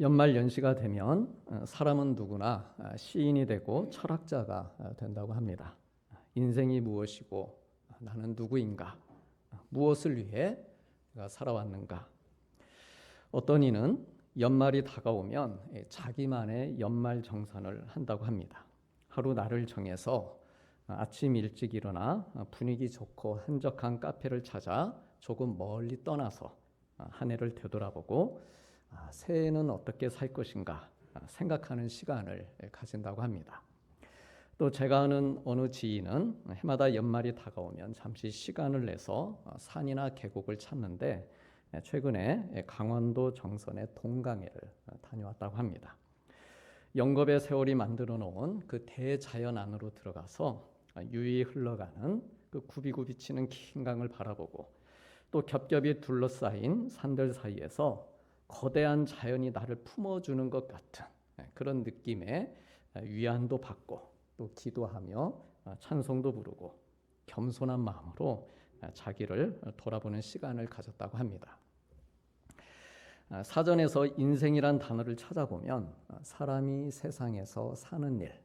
연말 연시가 되면 어, 사람은 누구나 아, 시인이 되고 철학자가 아, 된다고 합니다. 인생이 무엇이고 아, 나는 누구인가? 아, 무엇을 위해 내가 살아왔는가? 어떤 이는 연말이 다가오면 예, 자기만의 연말 정산을 한다고 합니다. 하루 날을 정해서 아, 아침 일찍 일어나 아, 분위기 좋고 한적한 카페를 찾아 조금 멀리 떠나서 아, 한 해를 되돌아보고 아, 새해는 어떻게 살 것인가 아, 생각하는 시간을 가진다고 합니다. 또 제가 아는 어느 지인은 해마다 연말이 다가오면 잠시 시간을 내서 어, 산이나 계곡을 찾는데 최근에 강원도 정선의 동강회를 어, 다녀왔다고 합니다. 영겁의 세월이 만들어 놓은 그 대자연 안으로 들어가서 유유히 흘러가는 그 굽이굽이 치는 긴 강을 바라보고 또 겹겹이 둘러싸인 산들 사이에서 거대한 자연이 나를 품어주는 것 같은 그런 느낌의 위안도 받고 또 기도하며 찬송도 부르고 겸손한 마음으로 자기를 돌아보는 시간을 가졌다고 합니다. 사전에서 인생이란 단어를 찾아보면 사람이 세상에서 사는 일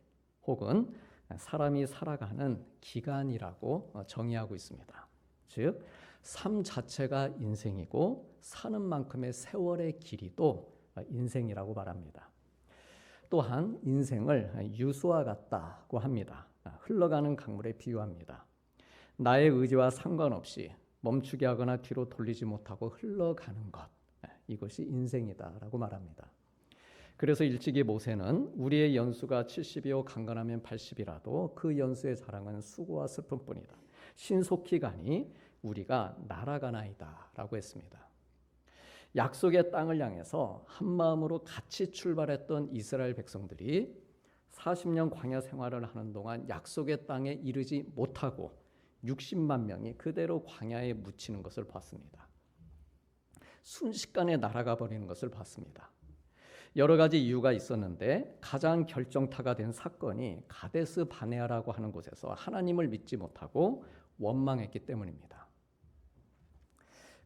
혹은 사람이 살아가는 기간이라고 정의하고 있습니다. 즉, 삶 자체가 인생이고 사는 만큼의 세월의 길이도 인생이라고 말합니다. 또한 인생을 유수와 같다고 합니다. 흘러가는 강물에 비유합니다. 나의 의지와 상관없이 멈추게 하거나 뒤로 돌리지 못하고 흘러가는 것. 이것이 인생이다라고 말합니다. 그래서 일찍이 모세는 우리의 연수가 70이요 강건하면 80이라도 그 연수의 자랑은 수고와 슬픔뿐이다. 신속히 가니 우리가 날아가나이다라고 했습니다. 약속의 땅을 향해서 한 마음으로 같이 출발했던 이스라엘 백성들이 40년 광야 생활을 하는 동안 약속의 땅에 이르지 못하고 60만 명이 그대로 광야에 묻히는 것을 봤습니다. 순식간에 날아가 버리는 것을 봤습니다. 여러 가지 이유가 있었는데 가장 결정타가 된 사건이 가데스 바네아라고 하는 곳에서 하나님을 믿지 못하고 원망했기 때문입니다.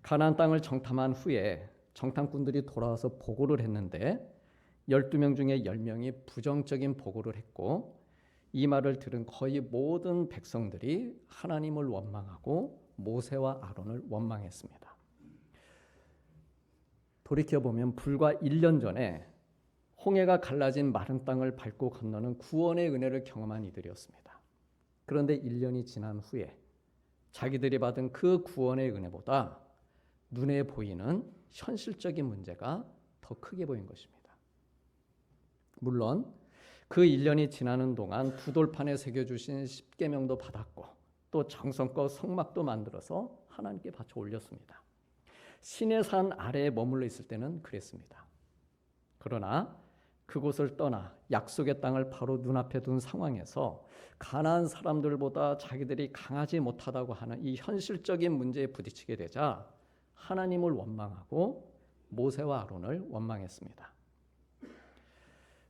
가나안 땅을 정탐한 후에 정탐꾼들이 돌아와서 보고를 했는데 12명 중에 10명이 부정적인 보고를 했고 이 말을 들은 거의 모든 백성들이 하나님을 원망하고 모세와 아론을 원망했습니다. 돌이켜 보면 불과 1년 전에 홍해가 갈라진 마른 땅을 밟고 건너는 구원의 은혜를 경험한 이들이었습니다. 그런데 1년이 지난 후에 자기들이 받은 그 구원의 은혜보다 눈에 보이는 현실적인 문제가 더 크게 보인 것입니다. 물론 그 1년이 지나는 동안 두 돌판에 새겨 주신 십계명도 받았고 또 정성껏 성막도 만들어서 하나님께 바쳐 올렸습니다. 신의 산 아래에 머물러 있을 때는 그랬습니다. 그러나 그곳을 떠나 약속의 땅을 바로 눈앞에 둔 상황에서 가난한 사람들보다 자기들이 강하지 못하다고 하는 이 현실적인 문제에 부딪히게 되자 하나님을 원망하고 모세와 아론을 원망했습니다.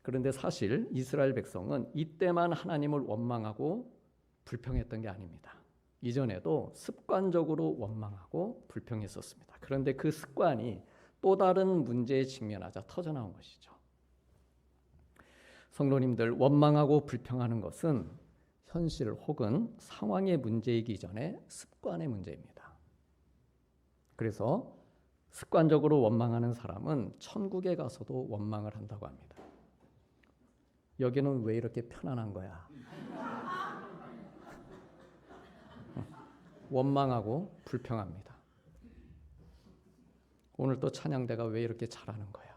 그런데 사실 이스라엘 백성은 이때만 하나님을 원망하고 불평했던 게 아닙니다. 이전에도 습관적으로 원망하고 불평했었습니다. 그런데 그 습관이 또 다른 문제에 직면하자 터져나온 것이죠. 성도님들 원망하고 불평하는 것은 현실 혹은 상황의 문제이기 전에 습관의 문제입니다. 그래서 습관적으로 원망하는 사람은 천국에 가서도 원망을 한다고 합니다. 여기는 왜 이렇게 편안한 거야? 원망하고 불평합니다. 오늘 또 찬양대가 왜 이렇게 잘하는 거야?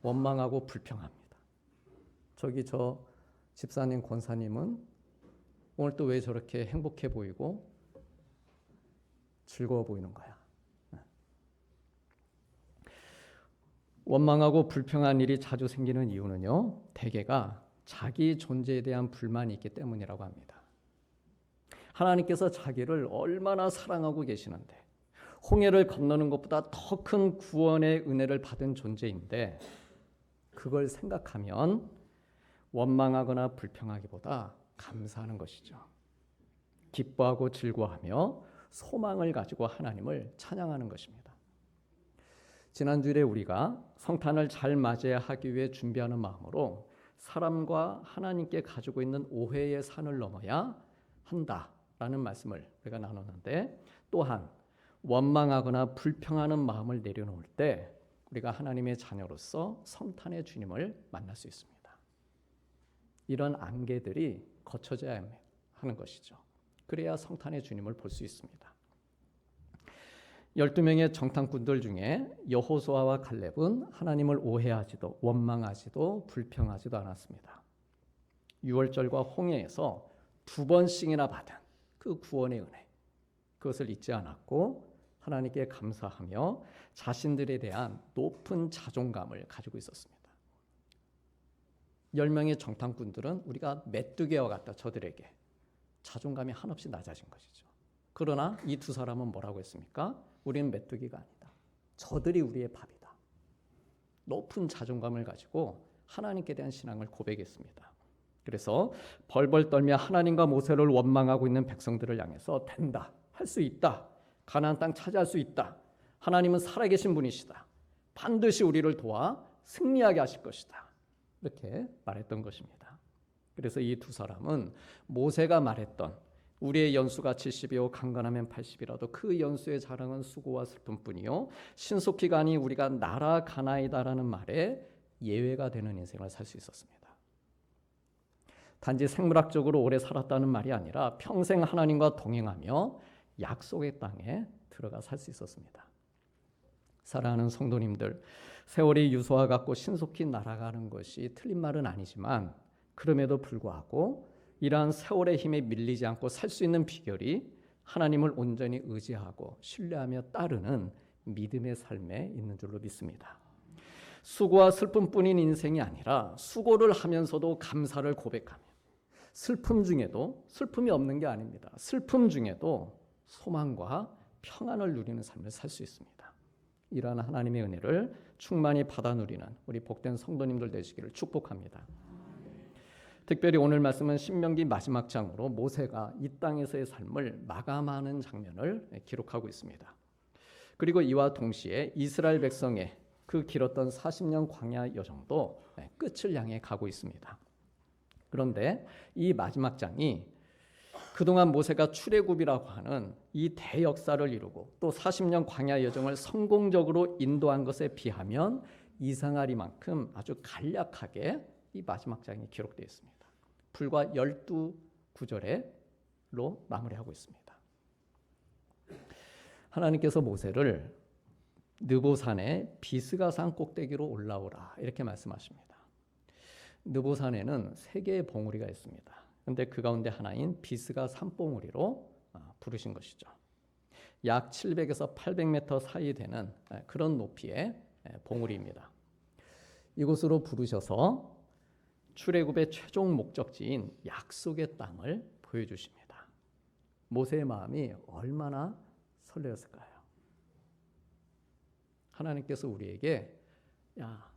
원망하고 불평합니다. 저기 저 집사님 권사님은 오늘 또 왜 저렇게 행복해 보이고 즐거워 보이는 거야? 원망하고 불평한 일이 자주 생기는 이유는요, 대개가 자기 존재에 대한 불만이 있기 때문이라고 합니다. 하나님께서 자기를 얼마나 사랑하고 계시는데, 홍해를 건너는 것보다 더 큰 구원의 은혜를 받은 존재인데, 그걸 생각하면 원망하거나 불평하기보다 감사하는 것이죠. 기뻐하고 즐거워하며 소망을 가지고 하나님을 찬양하는 것입니다. 지난주에 우리가 성탄을 잘 맞이해야 하기 위해 준비하는 마음으로 사람과 하나님께 가지고 있는 오해의 산을 넘어야 한다라는 말씀을 우리가 나눴는데 또한 원망하거나 불평하는 마음을 내려놓을 때 우리가 하나님의 자녀로서 성탄의 주님을 만날 수 있습니다. 이런 안개들이 거쳐져야 하는 것이죠. 그래야 성탄의 주님을 볼 수 있습니다. 12명의 정탐꾼들 중에 여호수아와 칼렙은 하나님을 오해하지도 원망하지도 불평하지도 않았습니다. 6월절과 홍해에서 두 번씩이나 받은 그 구원의 은혜 그것을 잊지 않았고 하나님께 감사하며 자신들에 대한 높은 자존감을 가지고 있었습니다. 10명의 정탐꾼들은 우리가 메뚜기와 같다 저들에게 자존감이 한없이 낮아진 것이죠. 그러나 이 두 사람은 뭐라고 했습니까? 우리는 메뚜기가 아니다. 저들이 우리의 밥이다. 높은 자존감을 가지고 하나님께 대한 신앙을 고백했습니다. 그래서 벌벌 떨며 하나님과 모세를 원망하고 있는 백성들을 향해서 된다. 할 수 있다. 가나안 땅 차지할 수 있다. 하나님은 살아계신 분이시다. 반드시 우리를 도와 승리하게 하실 것이다. 이렇게 말했던 것입니다. 그래서 이 두 사람은 모세가 말했던 우리의 연수가 70이요 강건하면 80이라도 그 연수의 자랑은 수고와 슬픔뿐이요 신속히 가니 우리가 날아가나이다라는 말에 예외가 되는 인생을 살 수 있었습니다. 단지 생물학적으로 오래 살았다는 말이 아니라 평생 하나님과 동행하며 약속의 땅에 들어가 살 수 있었습니다. 사랑하는 성도님들, 세월이 유소와 같고 신속히 날아가는 것이 틀린 말은 아니지만 그럼에도 불구하고 이러한 세월의 힘에 밀리지 않고 살 수 있는 비결이 하나님을 온전히 의지하고 신뢰하며 따르는 믿음의 삶에 있는 줄로 믿습니다. 수고와 슬픔뿐인 인생이 아니라 수고를 하면서도 감사를 고백하며 슬픔 중에도 슬픔이 없는 게 아닙니다. 슬픔 중에도 소망과 평안을 누리는 삶을 살 수 있습니다. 이러한 하나님의 은혜를 충만히 받아 누리는 우리 복된 성도님들 되시기를 축복합니다. 특별히 오늘 말씀은 신명기 마지막 장으로 모세가 이 땅에서의 삶을 마감하는 장면을 기록하고 있습니다. 그리고 이와 동시에 이스라엘 백성의 그 길었던 40년 광야 여정도 끝을 향해 가고 있습니다. 그런데 이 마지막 장이 그동안 모세가 출애굽이라고 하는 이 대역사를 이루고 또 40년 광야 여정을 성공적으로 인도한 것에 비하면 이상하리만큼 아주 간략하게 이 마지막 장이 기록되어 있습니다. 불과 12구절에로 마무리하고 있습니다. 하나님께서 모세를 느보산의 비스가산 꼭대기로 올라오라 이렇게 말씀하십니다. 느보산에는 세 개의 봉우리가 있습니다. 근데 그 가운데 하나인 비스가 산봉우리로 아, 부르신 것이죠. 약 700에서 800m 사이 되는 그런 높이의 봉우리입니다. 이곳으로 부르셔서 출애굽의 최종 목적지인 약속의 땅을 보여주십니다. 모세의 마음이 얼마나 설레었을까요? 하나님께서 우리에게 야,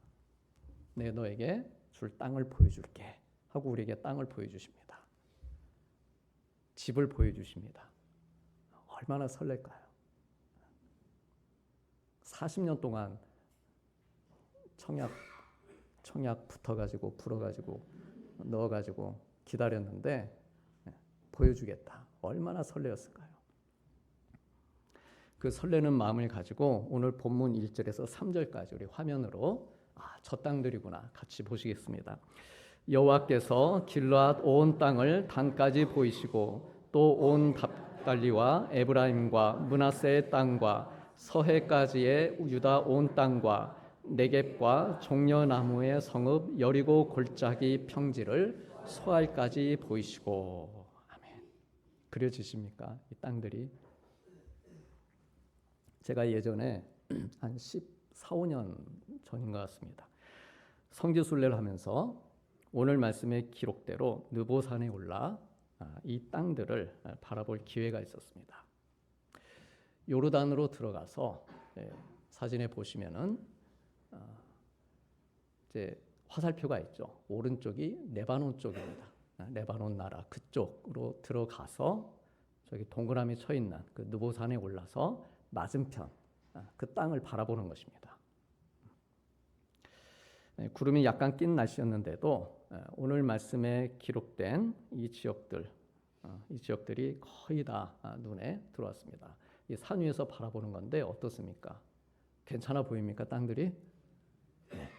내 너에게 줄 땅을 보여줄게 하고 우리에게 땅을 보여주십니다. 집을 보여주십니다. 얼마나 설렐까요? 40년 동안 청약 청약 붙어가지고 풀어가지고 넣어가지고 기다렸는데 예, 보여주겠다. 얼마나 설레었을까요? 그 설레는 마음을 가지고 오늘 본문 1절에서 3절까지 우리 화면으로 아, 저 땅들이구나 같이 보시겠습니다. 여호와께서 길르앗 온 땅을 단까지 보이시고 또 온 답달리와 에브라임과 문하세의 땅과 서해까지의 유다 온 땅과 네겝과 종려나무의 성읍 여리고 골짜기 평지를 소알까지 보이시고 아멘. 그려지십니까? 이 땅들이 제가 예전에 한 14, 5년 전인 것 같습니다. 성지순례를 하면서 오늘 말씀의 기록대로 느보산에 올라 아, 이 땅들을 바라볼 기회가 있었습니다. 요르단으로 들어가서 네, 사진에 보시면은 아, 이제 화살표가 있죠. 오른쪽이 레바논 쪽입니다. 아, 레바논 나라 그쪽으로 들어가서 저기 동그라미 쳐 있는 그 느보산에 올라서 맞은편 그 땅을 바라보는 것입니다. 예, 구름이 약간 낀 날씨였는데도 예, 오늘 말씀에 기록된 이 지역들, 어, 이 지역들이 거의 다 아, 눈에 들어왔습니다. 이 산 위에서 바라보는 건데 어떻습니까? 괜찮아 보입니까, 땅들이? 네.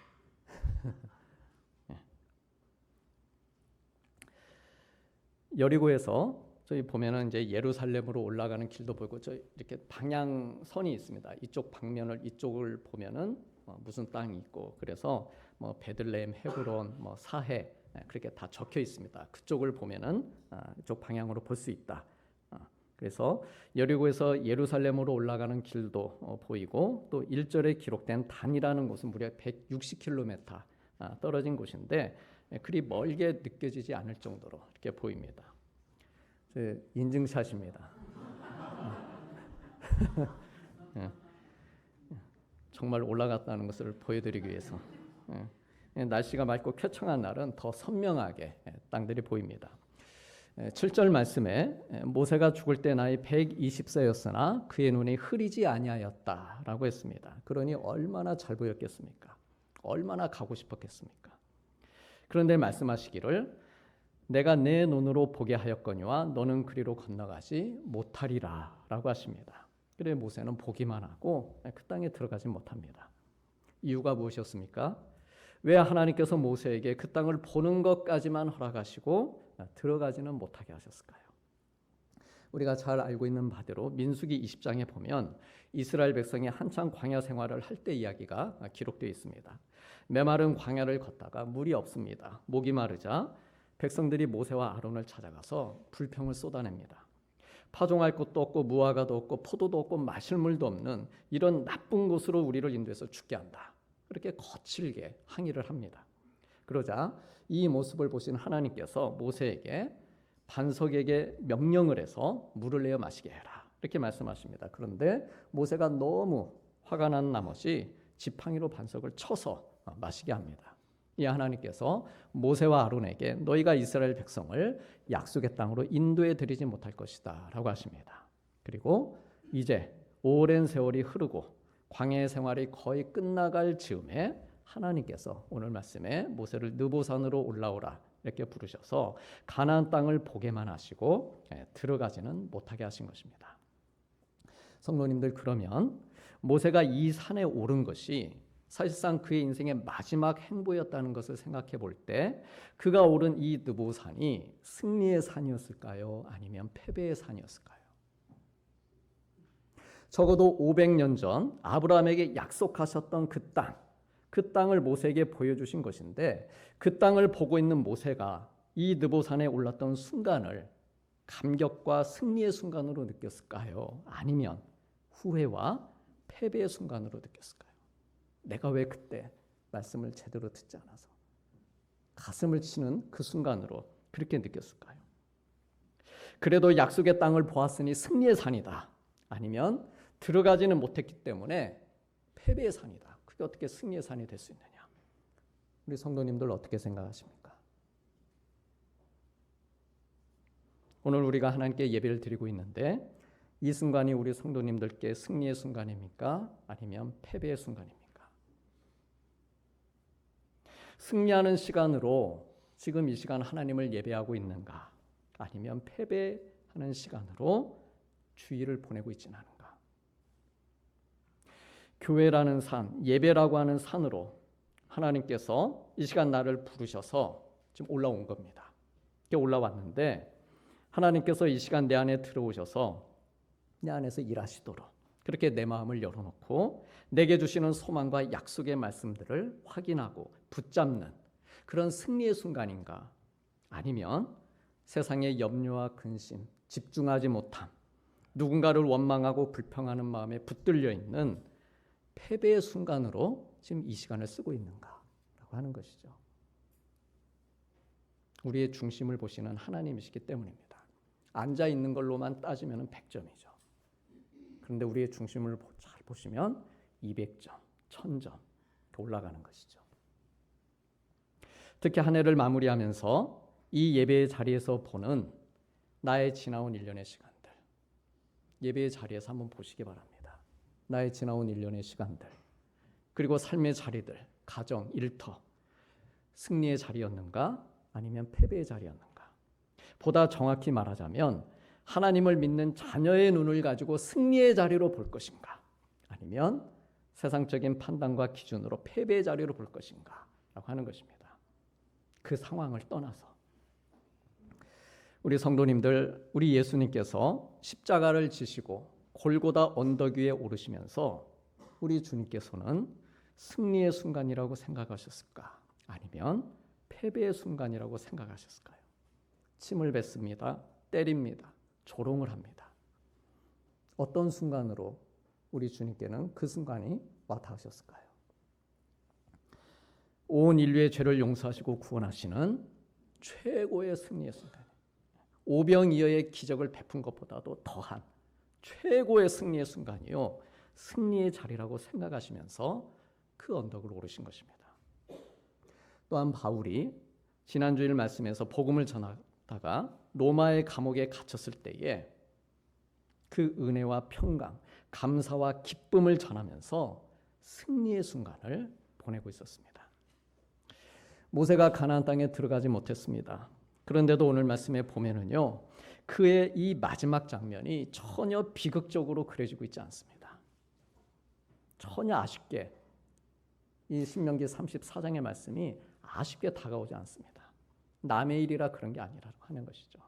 예. 여리고에서 저희 보면은 이제 예루살렘으로 올라가는 길도 보이고 저 이렇게 방향선이 있습니다. 이쪽 방면을 이쪽을 보면은 어, 무슨 땅이 있고 그래서 뭐 베들레헴, 헤브론, 뭐 사해 예, 그렇게 다 적혀 있습니다. 그쪽을 보면은 아, 이쪽 방향으로 볼 수 있다. 아, 그래서 여리고에서 예루살렘으로 올라가는 길도 어, 보이고 또 1절에 기록된 단이라는 곳은 무려 160km 아, 떨어진 곳인데 예, 그리 멀게 느껴지지 않을 정도로 이렇게 보입니다. 제 인증샷입니다. 예. 정말 올라갔다는 것을 보여드리기 위해서 예. 예, 날씨가 맑고 쾌청한 날은 더 선명하게 예, 땅들이 보입니다. 7절 말씀에 예, 모세가 죽을 때 나이 120세였으나 그의 눈이 흐리지 아니하였다라고 했습니다. 그러니 얼마나 잘 보였겠습니까? 얼마나 가고 싶었겠습니까? 그런데 말씀하시기를 내가 내 눈으로 보게 하였거니와 너는 그리로 건너가지 못하리라라고 하십니다. 그래 모세는 보기만 하고 그 땅에 들어가지 못합니다. 이유가 무엇이었습니까? 왜 하나님께서 모세에게 그 땅을 보는 것까지만 허락하시고 들어가지는 못하게 하셨을까요? 우리가 잘 알고 있는 바대로 민수기 20장에 보면 이스라엘 백성이 한창 광야 생활을 할 때 이야기가 기록되어 있습니다. 메마른 광야를 걷다가 물이 없습니다. 목이 마르자 백성들이 모세와 아론을 찾아가서 불평을 쏟아냅니다. 파종할 곳도 없고 무화과도 없고 포도도 없고 마실 물도 없는 이런 나쁜 곳으로 우리를 인도해서 죽게 한다. 그렇게 거칠게 항의를 합니다. 그러자 이 모습을 보신 하나님께서 모세에게 반석에게 명령을 해서 물을 내어 마시게 해라. 이렇게 말씀하십니다. 그런데 모세가 너무 화가 난 나머지 지팡이로 반석을 쳐서 마시게 합니다. 이 하나님께서 모세와 아론에게 너희가 이스라엘 백성을 약속의 땅으로 인도해 드리지 못할 것이다라고 하십니다. 그리고 이제 오랜 세월이 흐르고 광야의 생활이 거의 끝나갈 즈음에 하나님께서 오늘 말씀에 모세를 느보산으로 올라오라 이렇게 부르셔서 가나안 땅을 보게만 하시고 예, 들어가지는 못하게 하신 것입니다. 성도님들 그러면 모세가 이 산에 오른 것이 사실상 그의 인생의 마지막 행보였다는 것을 생각해 볼 때 그가 오른 이 느보산이 승리의 산이었을까요? 아니면 패배의 산이었을까요? 적어도 500년 전 아브라함에게 약속하셨던 그 땅, 그 땅을 모세에게 보여주신 것인데 그 땅을 보고 있는 모세가 이 느보산에 올랐던 순간을 감격과 승리의 순간으로 느꼈을까요? 아니면 후회와 패배의 순간으로 느꼈을까요? 내가 왜 그때 말씀을 제대로 듣지 않아서 가슴을 치는 그 순간으로 그렇게 느꼈을까요? 그래도 약속의 땅을 보았으니 승리의 산이다. 아니면 들어가지는 못했기 때문에 패배의 산이다. 그게 어떻게 승리의 산이 될 수 있느냐? 우리 성도님들 어떻게 생각하십니까? 오늘 우리가 하나님께 예배를 드리고 있는데 이 순간이 우리 성도님들께 승리의 순간입니까? 아니면 패배의 순간입니까? 승리하는 시간으로 지금 이 시간 하나님을 예배하고 있는가? 아니면 패배하는 시간으로 주의를 보내고 있지는 않은가? 교회라는 산, 예배라고 하는 산으로 하나님께서 이 시간 나를 부르셔서 지금 올라온 겁니다. 이렇게 올라왔는데 하나님께서 이 시간 내 안에 들어오셔서 내 안에서 일하시도록 그렇게 내 마음을 열어놓고 내게 주시는 소망과 약속의 말씀들을 확인하고 붙잡는 그런 승리의 순간인가? 아니면 세상의 염려와 근심, 집중하지 못함, 누군가를 원망하고 불평하는 마음에 붙들려 있는 패배의 순간으로 지금 이 시간을 쓰고 있는가라고 하는 것이죠. 우리의 중심을 보시는 하나님이시기 때문입니다. 앉아 있는 걸로만 따지면 100점이죠. 그런데 우리의 중심을 잘 보시면 200점, 1000점 올라가는 것이죠. 특히 한 해를 마무리하면서 이 예배의 자리에서 보는 나의 지나온 1년의 시간들. 예배의 자리에서 한번 보시기 바랍니다. 나의 지나온 1년의 시간들. 그리고 삶의 자리들, 가정, 일터, 승리의 자리였는가 아니면 패배의 자리였는가? 보다 정확히 말하자면 하나님을 믿는 자녀의 눈을 가지고 승리의 자리로 볼 것인가 아니면 세상적인 판단과 기준으로 패배의 자리로 볼 것인가 라고 하는 것입니다. 그 상황을 떠나서 우리 성도님들 우리 예수님께서 십자가를 지시고 골고다 언덕 위에 오르시면서 우리 주님께서는 승리의 순간이라고 생각하셨을까? 아니면 패배의 순간이라고 생각하셨을까요? 침을 뱉습니다. 때립니다. 조롱을 합니다. 어떤 순간으로 우리 주님께는 그 순간이 와 닿으셨을까요? 온 인류의 죄를 용서하시고 구원하시는 최고의 승리의 순간. 오병이어의 기적을 베푼 것보다도 더한 최고의 승리의 순간이요. 승리의 자리라고 생각하시면서 그 언덕을 오르신 것입니다. 또한 바울이 지난주일 말씀에서 복음을 전하다가 로마의 감옥에 갇혔을 때에 그 은혜와 평강, 감사와 기쁨을 전하면서 승리의 순간을 보내고 있었습니다. 모세가 가나안 땅에 들어가지 못했습니다. 그런데도 오늘 말씀에 보면은요. 그의 이 마지막 장면이 전혀 비극적으로 그려지고 있지 않습니다. 전혀 아쉽게 이 신명기 34장의 말씀이 아쉽게 다가오지 않습니다. 남의 일이라 그런 게 아니라고 하는 것이죠.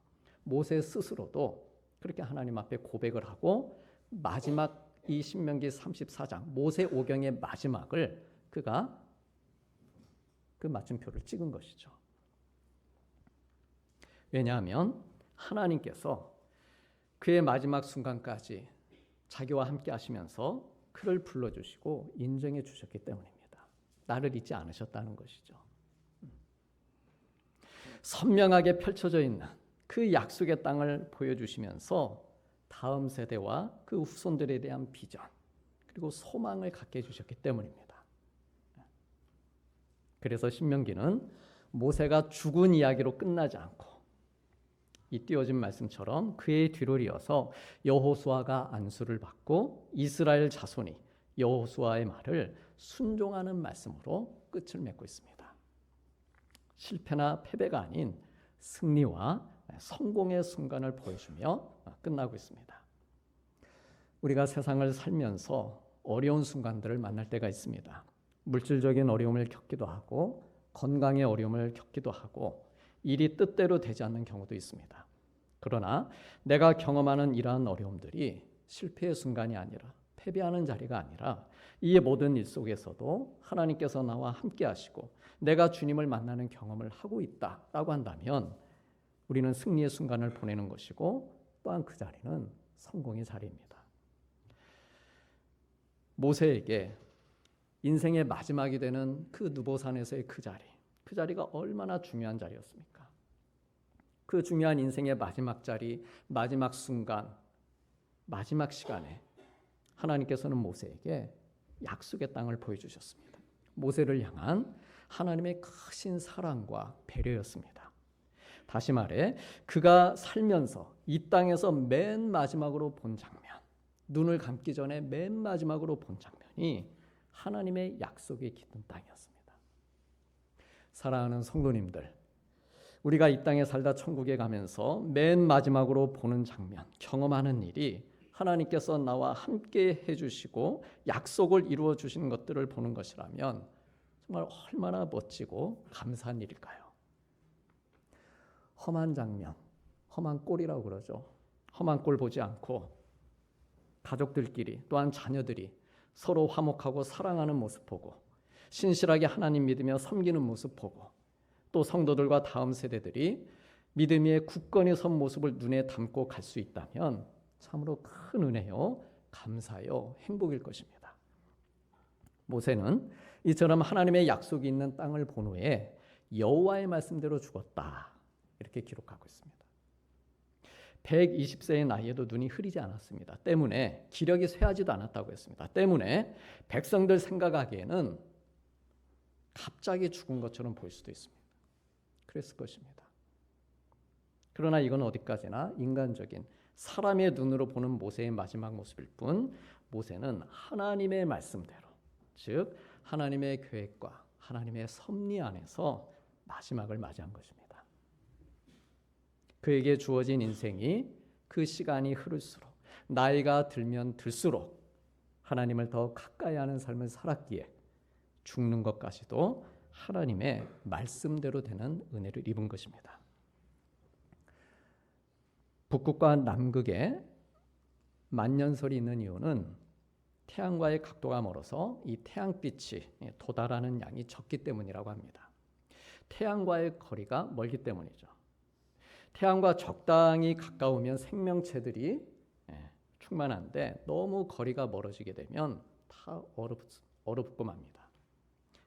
모세 스스로도 그렇게 하나님 앞에 고백을 하고 마지막 이 신명기 34장 모세 오경의 마지막을 그가 그 맞춤표를 찍은 것이죠. 왜냐하면 하나님께서 그의 마지막 순간까지 자기와 함께 하시면서 그를 불러주시고 인정해 주셨기 때문입니다. 나를 잊지 않으셨다는 것이죠. 선명하게 펼쳐져 있는 그 약속의 땅을 보여주시면서 다음 세대와 그 후손들에 대한 비전 그리고 소망을 갖게 해주셨기 때문입니다. 그래서 신명기는 모세가 죽은 이야기로 끝나지 않고 이 띄워진 말씀처럼 그의 뒤를 이어서 여호수아가 안수를 받고 이스라엘 자손이 여호수아의 말을 순종하는 말씀으로 끝을 맺고 있습니다. 실패나 패배가 아닌 승리와 성공의 순간을 보여주며 끝나고 있습니다. 우리가 세상을 살면서 어려운 순간들을 만날 때가 있습니다. 물질적인 어려움을 겪기도 하고 건강의 어려움을 겪기도 하고 일이 뜻대로 되지 않는 경우도 있습니다. 그러나 내가 경험하는 이러한 어려움들이 실패의 순간이 아니라 패배하는 자리가 아니라 이 모든 일 속에서도 하나님께서 나와 함께 하시고 내가 주님을 만나는 경험을 하고 있다라고 한다면 우리는 승리의 순간을 보내는 것이고 또한 그 자리는 성공의 자리입니다. 모세에게 인생의 마지막이 되는 그 누보산에서의 그 자리, 그 자리가 얼마나 중요한 자리였습니까? 그 중요한 인생의 마지막 자리, 마지막 순간, 마지막 시간에 하나님께서는 모세에게 약속의 땅을 보여주셨습니다. 모세를 향한 하나님의 크신 사랑과 배려였습니다. 다시 말해 그가 살면서 이 땅에서 맨 마지막으로 본 장면, 눈을 감기 전에 맨 마지막으로 본 장면이 하나님의 약속이 깃든 땅이었습니다. 사랑하는 성도님들, 우리가 이 땅에 살다 천국에 가면서 맨 마지막으로 보는 장면, 경험하는 일이 하나님께서 나와 함께 해주시고 약속을 이루어 주시는 것들을 보는 것이라면 정말 얼마나 멋지고 감사한 일일까요? 험한 장면, 험한 꼴이라고 그러죠. 험한 꼴 보지 않고 가족들끼리 또한 자녀들이 서로 화목하고 사랑하는 모습 보고 신실하게 하나님 믿으며 섬기는 모습 보고 또 성도들과 다음 세대들이 믿음의 굳건히 선 모습을 눈에 담고 갈 수 있다면 참으로 큰 은혜요, 감사요, 행복일 것입니다. 모세는 이처럼 하나님의 약속이 있는 땅을 본 후에 여호와의 말씀대로 죽었다. 이렇게 기록하고 있습니다. 120세의 나이에도 눈이 흐리지 않았습니다. 때문에 기력이 쇠하지도 않았다고 했습니다. 때문에 백성들 생각하기에는 갑자기 죽은 것처럼 보일 수도 있습니다. 그랬을 것입니다. 그러나 이건 어디까지나 인간적인 사람의 눈으로 보는 모세의 마지막 모습일 뿐 모세는 하나님의 말씀대로 즉 하나님의 계획과 하나님의 섭리 안에서 마지막을 맞이한 것입니다. 그에게 주어진 인생이 그 시간이 흐를수록 나이가 들면 들수록 하나님을 더 가까이 하는 삶을 살았기에 죽는 것까지도 하나님의 말씀대로 되는 은혜를 입은 것입니다. 북극과 남극에 만년설이 있는 이유는 태양과의 각도가 멀어서 이 태양빛이 도달하는 양이 적기 때문이라고 합니다. 태양과의 거리가 멀기 때문이죠. 태양과 적당히 가까우면 생명체들이 예, 충만한데 너무 거리가 멀어지게 되면 다 얼어, 얼어붙고 맙니다.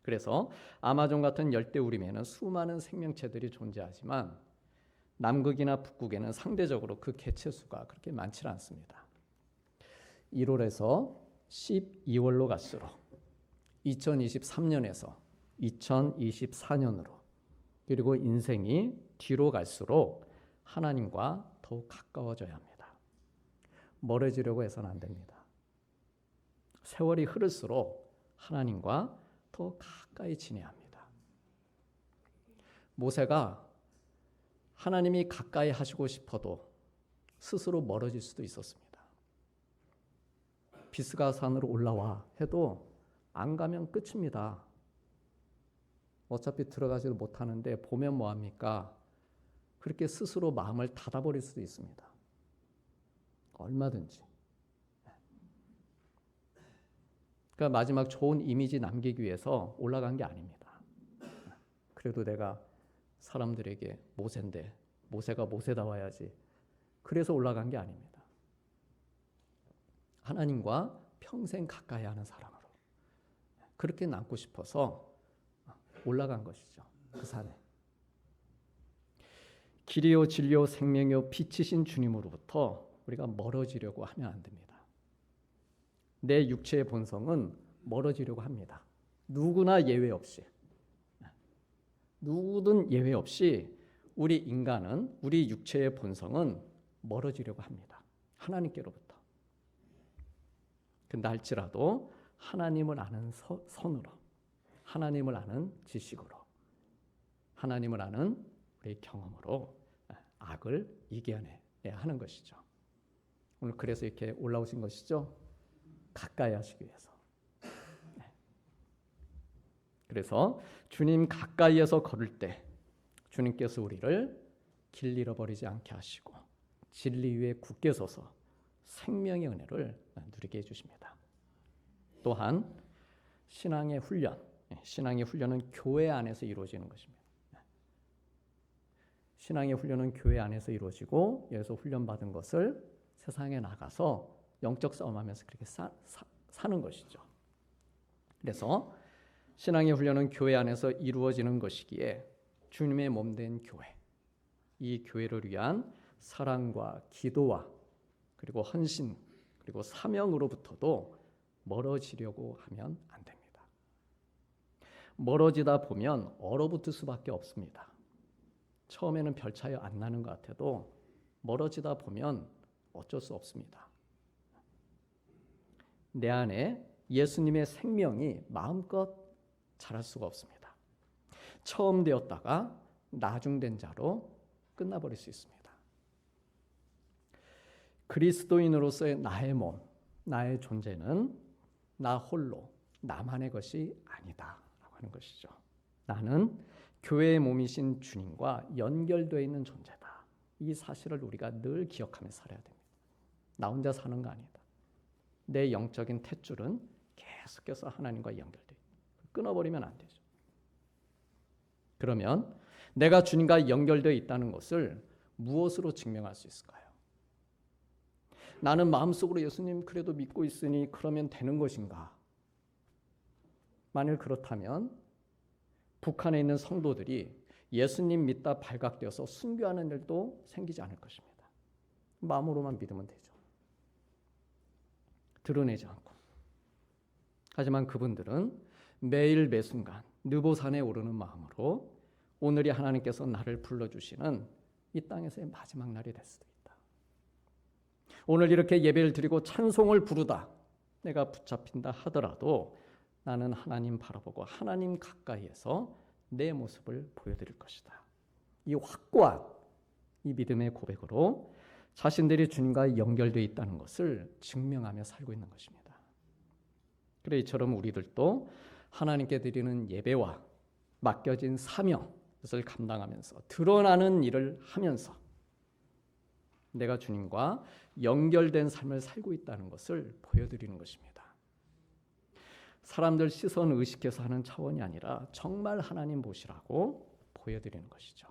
그래서 아마존 같은 열대우림에는 수많은 생명체들이 존재하지만 남극이나 북극에는 상대적으로 그 개체 수가 그렇게 많지 않습니다. 1월에서 12월로 갈수록 2023년에서 2024년으로 그리고 인생이 뒤로 갈수록 하나님과 더욱 가까워져야 합니다. 멀어지려고 해서는 안 됩니다. 세월이 흐를수록 하나님과 더 가까이 지내야 합니다. 모세가 하나님이 가까이 하시고 싶어도 스스로 멀어질 수도 있었습니다. 비스가 산으로 올라와 해도 안 가면 끝입니다. 어차피 들어가지도 못하는데 보면 뭐합니까? 그렇게 스스로 마음을 닫아버릴 수도 있습니다. 얼마든지. 그러니까 마지막 좋은 이미지 남기기 위해서 올라간 게 아닙니다. 그래도 내가 사람들에게 모세인데 모세가 모세다워야지. 그래서 올라간 게 아닙니다. 하나님과 평생 가까이 하는 사람으로 그렇게 남고 싶어서 올라간 것이죠. 그 산에. 길이요 진리요 생명이요 빛이신 주님으로부터 우리가 멀어지려고 하면 안 됩니다. 내 육체의 본성은 멀어지려고 합니다. 누구나 예외 없이. 누구든 예외 없이 우리 인간은 우리 육체의 본성은 멀어지려고 합니다. 하나님께로부터. 근데 할지라도 하나님을 아는 서, 선으로 하나님을 아는 지식으로 하나님을 아는 우리 경험으로 악을 이겨내야 하는 것이죠. 오늘 그래서 이렇게 올라오신 것이죠. 가까이 하시기 위해서. 네. 그래서 주님 가까이에서 걸을 때 주님께서 우리를 길 잃어버리지 않게 하시고 진리 위에 굳게 서서 생명의 은혜를 누리게 해주십니다. 또한 신앙의 훈련, 예, 신앙의 훈련은 교회 안에서 이루어지는 것입니다. 네. 신앙의 훈련은 교회 안에서 이루어지고 여기서 훈련받은 것을 세상에 나가서 영적 싸움하면서 그렇게 사, 사, 사 는 것이죠. 그래서 신앙의 훈련은 교회 안에서 이루어지는 것이기에 주님의 몸 된 교회, 이 교회를 위한 사랑과 기도와 그리고 헌신 그리고 사명으로부터도 멀어지려고 하면 안 됩니다. 멀어지다 보면 얼어붙을 수밖에 없습니다. 처음에는 별 차이 안 나는 것 같아도 멀어지다 보면 어쩔 수 없습니다. 내 안에 예수님의 생명이 마음껏 자랄 수가 없습니다. 처음 되었다가 나중된 자로 끝나버릴 수 있습니다. 그리스도인으로서의 나의 몸, 나의 존재는 나 홀로 나만의 것이 아니다라고 하는 것이죠. 나는 교회의 몸이신 주님과 연결되어 있는 존재다. 이 사실을 우리가 늘 기억하며 살아야 됩니다. 나 혼자 사는 거 아니다. 내 영적인 탯줄은 계속해서 하나님과 연결돼. 끊어버리면 안 되죠. 그러면 내가 주님과 연결되어 있다는 것을 무엇으로 증명할 수 있을까요? 나는 마음속으로 예수님 그래도 믿고 있으니 그러면 되는 것인가? 만일 그렇다면 북한에 있는 성도들이 예수님 믿다 발각되어서 순교하는 일도 생기지 않을 것입니다. 마음으로만 믿으면 되죠. 드러내지 않고. 하지만 그분들은 매일 매순간 느보산에 오르는 마음으로 오늘이 하나님께서 나를 불러주시는 이 땅에서의 마지막 날이 될 수도 있다. 오늘 이렇게 예배를 드리고 찬송을 부르다 내가 붙잡힌다 하더라도 나는 하나님 바라보고 하나님 가까이에서 내 모습을 보여드릴 것이다. 이 확고한 이 믿음의 고백으로 자신들이 주님과 연결되어 있다는 것을 증명하며 살고 있는 것입니다. 그래 이처럼 우리들도 하나님께 드리는 예배와 맡겨진 사명 것을 감당하면서 드러나는 일을 하면서 내가 주님과 연결된 삶을 살고 있다는 것을 보여드리는 것입니다. 사람들 시선 의식해서 하는 차원이 아니라 정말 하나님 보시라고 보여드리는 것이죠.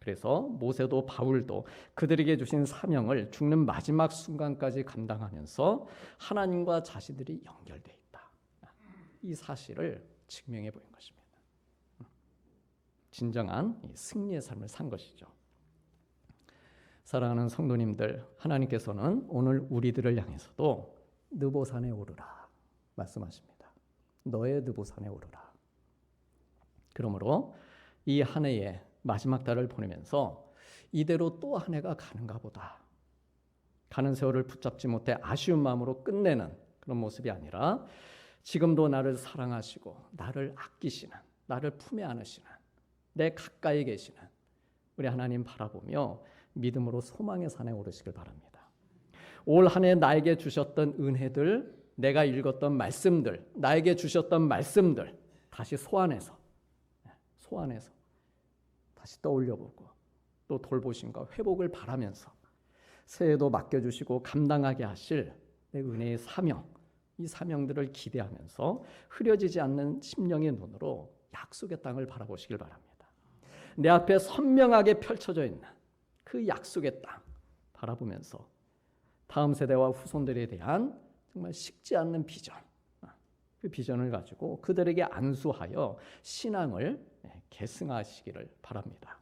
그래서 모세도 바울도 그들에게 주신 사명을 죽는 마지막 순간까지 감당하면서 하나님과 자신들이 연결돼 있다. 이 사실을 증명해 보인 것입니다. 진정한 승리의 삶을 산 것이죠. 사랑하는 성도님들, 하나님께서는 오늘 우리들을 향해서도 느보산에 오르라 말씀하십니다. 너의 느보산에 오르라. 그러므로 이 한 해의 마지막 달을 보내면서 이대로 또 한 해가 가는가 보다. 가는 세월을 붙잡지 못해 아쉬운 마음으로 끝내는 그런 모습이 아니라 지금도 나를 사랑하시고 나를 아끼시는 나를 품에 안으시는 내 가까이 계시는 우리 하나님 바라보며 믿음으로 소망의 산에 오르시길 바랍니다. 올 한 해 나에게 주셨던 은혜들, 내가 읽었던 말씀들, 나에게 주셨던 말씀들 다시 소환해서 소환해서 다시 떠올려보고 또 돌보심과 회복을 바라면서 새해도 맡겨주시고 감당하게 하실 내 은혜의 사명, 이 사명들을 기대하면서 흐려지지 않는 심령의 눈으로 약속의 땅을 바라보시길 바랍니다. 내 앞에 선명하게 펼쳐져 있는 그 약속의 땅 바라보면서 다음 세대와 후손들에 대한 정말 식지 않는 비전, 그 비전을 가지고 그들에게 안수하여 신앙을 계승하시기를 바랍니다.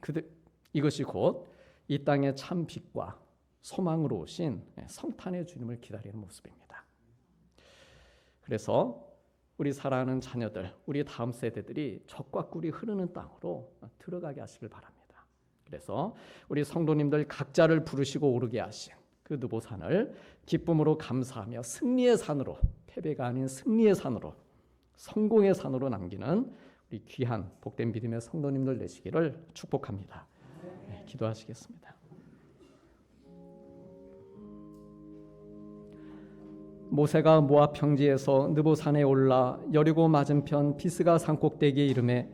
그들 이것이 곧 이 땅의 참 빛과 소망으로 오신 성탄의 주님을 기다리는 모습입니다. 그래서 우리 사랑하는 자녀들, 우리 다음 세대들이 적과 꿀이 흐르는 땅으로 들어가게 하시길 바랍니다. 그래서 우리 성도님들 각자를 부르시고 오르게 하신 그 느보산을 기쁨으로 감사하며 승리의 산으로 패배가 아닌 승리의 산으로 성공의 산으로 남기는 우리 귀한 복된 믿음의 성도님들 되시기를 축복합니다. 네, 기도하시겠습니다. 모세가 모압 평지에서 느보산에 올라 여리고 맞은편 비스가 산꼭대기에 이름에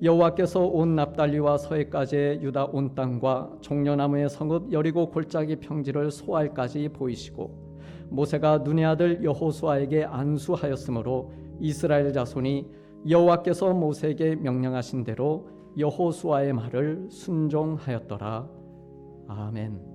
여호와께서 온 납달리와 서해까지의 유다 온 땅과 종려나무의 성읍 여리고 골짜기 평지를 소알까지 보이시고 모세가 눈의 아들 여호수아에게 안수하였으므로 이스라엘 자손이 여호와께서 모세에게 명령하신 대로 여호수아의 말을 순종하였더라. 아멘.